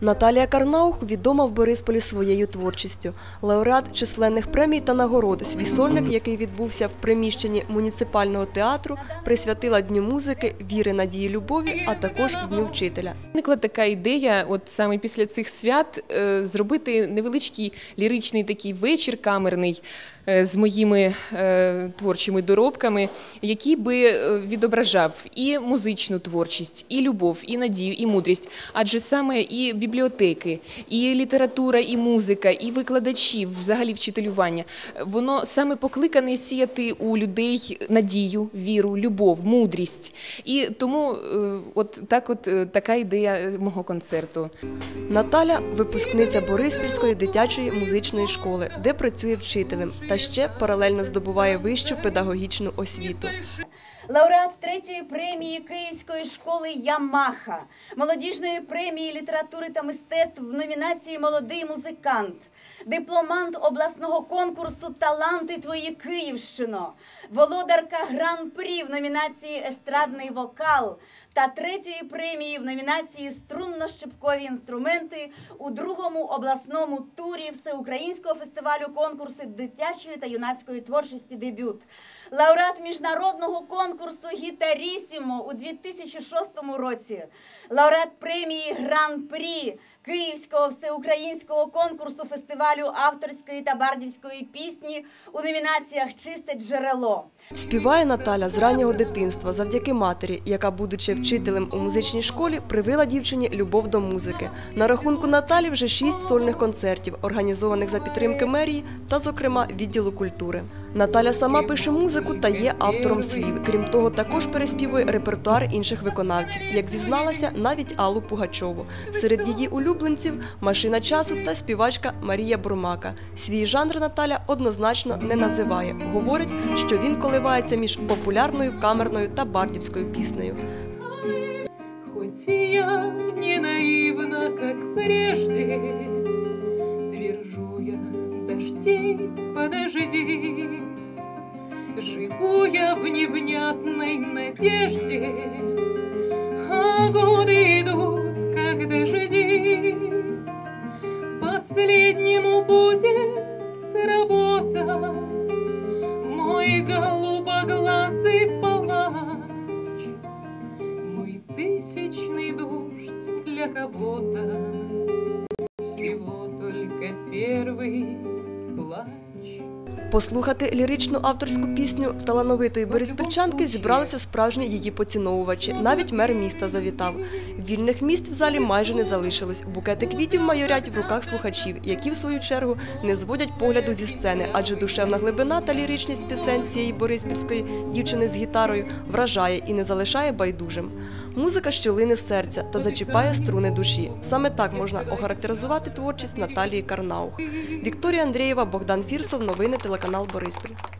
Наталія Карнаух відома в Борисполі своєю творчістю. Лауреат численних премій та нагород. Свій сольник, який відбувся в приміщенні муніципального театру, присвятила Дню музики, віри, надії, любові, а також Дню вчителя. Виникла така ідея, от саме після цих свят, е, зробити невеличкий ліричний такий вечір камерний з моїми е, творчими доробками, який би е, відображав і музичну творчість, і любов, і надію, і мудрість. Адже саме і бібліотеки, і література, і музика, і викладачі, взагалі вчителювання, воно саме покликане сіяти у людей надію, віру, любов, мудрість. І тому е, от так, от е, така ідея е, мого концерту. Наталя випускниця Бориспільської дитячої музичної школи, де працює вчителем, та ще паралельно здобуває вищу педагогічну освіту. лауреат третьої премії Київської школи Ямаха, молодіжної премії літератури та мистецтв в номінації Молодий музикант, дипломант обласного конкурсу Таланти твої Київщино, володарка гран-прі в номінації Естрадний вокал та третьої премії в номінації Струнно-щепкові інструменти у другому обласному турі Всеукраїнського фестивалю конкурси дитячої та юнацької творчості дебют. Лауреат міжнародного конкурсу Гітарісімо у 2006 році. Лауреат премії Гран-прі Київського всеукраїнського конкурсу фестивалю авторської та бардівської пісні у номінаціях Чисте джерело. Співає Наталя з раннього дитинства завдяки матері, яка, будучи вчителем у музичній школі, привила дівчині любов до музики. На рахунку Наталі вже шість сольних концертів, організованих за підтримки мерії та, зокрема, відділу культури. Наталя сама пише музику та є автором слів. Крім того, також переспівує репертуар інших виконавців, як зізналася навіть Аллу Пугачову. Серед її улюбленців машина часу та співачка Марія Бурмака. Свій жанр Наталя однозначно не називає. Говорить, що він коливається між популярною камерною та бардівською піснею. И я не наивна, как прежде, Твержу я, дождей подожди. Живу я в невнятной надежде, А годы идут, как дожди. Последнему будет работа, Мой голубоглазый палач, мой тысячный дождь для кого-то. Всего только первый Послухати ліричну авторську пісню талановитої бориспільчанки зібралися справжні її поціновувачі. Навіть мер міста завітав. Вільних місць в залі майже не залишилось. Букети квітів майорять в руках слухачів, які в свою чергу не зводять погляду зі сцени, адже душевна глибина та ліричність пісень цієї бориспільської дівчини з гітарою вражає і не залишає байдужим. Музика щолини серця та зачіпає струни душі. Саме так можна охарактеризувати творчість Наталії Карнаух. Вікторія Андрієва, Богдан Фірсов. Новини телеканал Бориспіль.